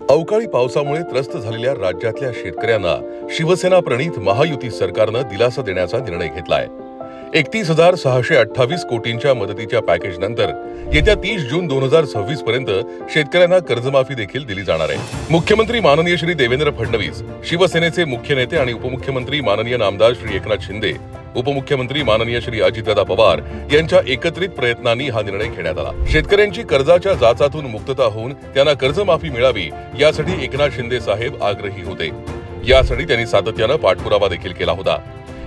अवकाळी पावसामुळे त्रस्त झालेल्या राज्यातल्या शेतकऱ्यांना शिवसेना प्रणीत महायुती सरकारनं दिलासा देण्याचा निर्णय घेतलाय. एकतीस हजार सहाशे अठ्ठावीस कोटींच्या मदतीच्या पॅकेज नंतर येत्या तीस जून दोन हजार सव्वीस पर्यंत शेतकऱ्यांना कर्जमाफी देखील दिली जाणार आहे. मुख्यमंत्री माननीय श्री देवेंद्र फडणवीस शिवसेनेचे मुख्य नेते आणि उपमुख्यमंत्री माननीय नामदार श्री एकनाथ शिंदे उपमुख्यमंत्री माननीय श्री अजितदादा पवार यांच्या एकत्रित प्रयत्नांनी हा निर्णय घेण्यात आला. शेतकऱ्यांची कर्जाच्या जाचातून मुक्तता होऊन त्यांना कर्जमाफी मिळावी यासाठी एकनाथ शिंदे साहेब आग्रही होते. यासाठी त्यांनी सातत्यानं पाठपुरावा देखील केला होता.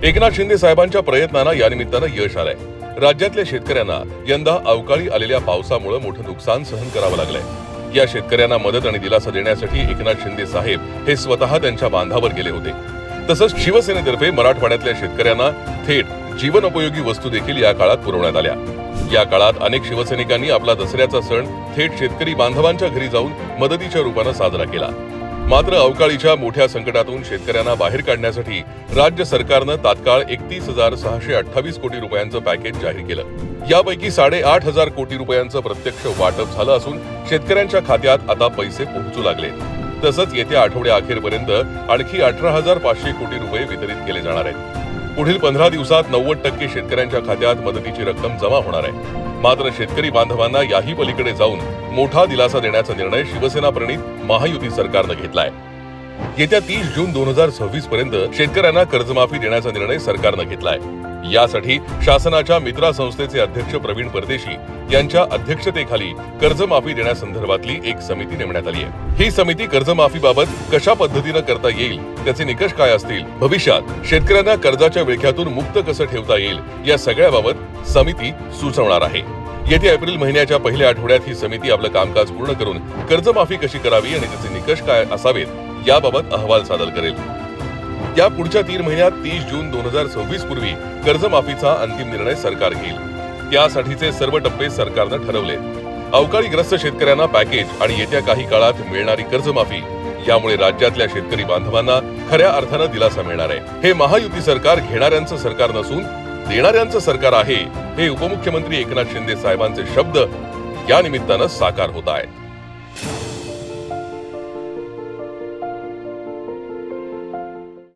एकनाथ शिंदे साहेबांच्या प्रयत्नांना यानिमित्तानं यश आलंय. राज्यातल्या शेतकऱ्यांना यंदा अवकाळी आलेल्या पावसामुळे मोठं नुकसान सहन करावं लागलंय. या शेतकऱ्यांना मदत आणि दिलासा देण्यासाठी एकनाथ शिंदे साहेब हे स्वतः त्यांच्या बांधावर गेले होते. तसंच शिवसेनेतर्फे मराठवाड्यातल्या शेतकऱ्यांना थेट जीवनोपयोगी वस्तू देखील या काळात पुरवण्यात आल्या. या काळात अनेक शिवसैनिकांनी आपला दसऱ्याचा सण थेट शेतकरी बांधवांच्या घरी जाऊन मदतीच्या रूपानं साजरा केला. मात्र अवकाळीच्या मोठ्या संकटातून शेतकऱ्यांना बाहेर काढण्यासाठी राज्य सरकारनं तात्काळ एकतीस हजार सहाशे अठ्ठावीस कोटी रुपयांचं पॅकेज जाहीर केलं. यापैकी साडेआठ हजार कोटी रुपयांचं प्रत्यक्ष वाटप झालं असून शेतकऱ्यांच्या खात्यात आता पैसे पोहोचू लागले तसंच येत्या आठवड्या अखेरपर्यंत आणखी अठरा हजार पाचशे कोटी रुपये वितरित केले जाणार आहेत. पुढील पंधरा दिवसात नव्वद टक्के शेतकऱ्यांच्या खात्यात मदतीची रक्कम जमा होणार आहे. मात्र शेतकरी बांधवांना याही पलीकडे जाऊन मोठा दिलासा देण्याचा निर्णय शिवसेना प्रणित महायुती सरकारनं घेतलाय. येत्या तीस जून दोन हजार सव्वीस पर्यंत शेतकऱ्यांना कर्जमाफी देण्याचा निर्णय सरकारनं घेतलाय. यासाठी शासनाच्या मित्रा संस्थेचे अध्यक्ष प्रवीण परदेशी यांच्या अध्यक्षतेखाली कर्जमाफी देण्यासंदर्भातली एक समिती नेमण्यात आली आहे. ही समिती कर्जमाफीबाबत कशा पद्धतीनं करता येईल त्याचे निकष काय असतील भविष्यात शेतकऱ्यांना कर्जाच्या विळख्यातून मुक्त कसं ठेवता येईल या सगळ्याबाबत समिती सुचवणार आहे. येत्या एप्रिल महिन्याच्या पहिल्या आठवड्यात ही समिती आपलं कामकाज पूर्ण करून कर्जमाफी कशी करावी आणि त्याचे निकष काय असावेत याबाबत अहवाल सादर करेल. या पुढच्या तीन महिन्यात तीस जून दोन हजार सव्वीस पूर्वी कर्जमाफीचा अंतिम निर्णय सरकार घेईल. त्यासाठीचे सर्व टप्पे सरकारनं ठरवले. अवकाळीग्रस्त शेतकऱ्यांना पॅकेज आणि येत्या काही काळात मिळणारी कर्जमाफी यामुळे राज्यातल्या शेतकरी बांधवांना खऱ्या अर्थानं दिलासा मिळणार आहे. हे महायुती सरकार घेणाऱ्यांचं सरकार नसून देणाऱ्यांचं सरकार आहे हे उपमुख्यमंत्री एकनाथ शिंदे साहेबांचे शब्द या निमित्तानं साकार होत आहेत.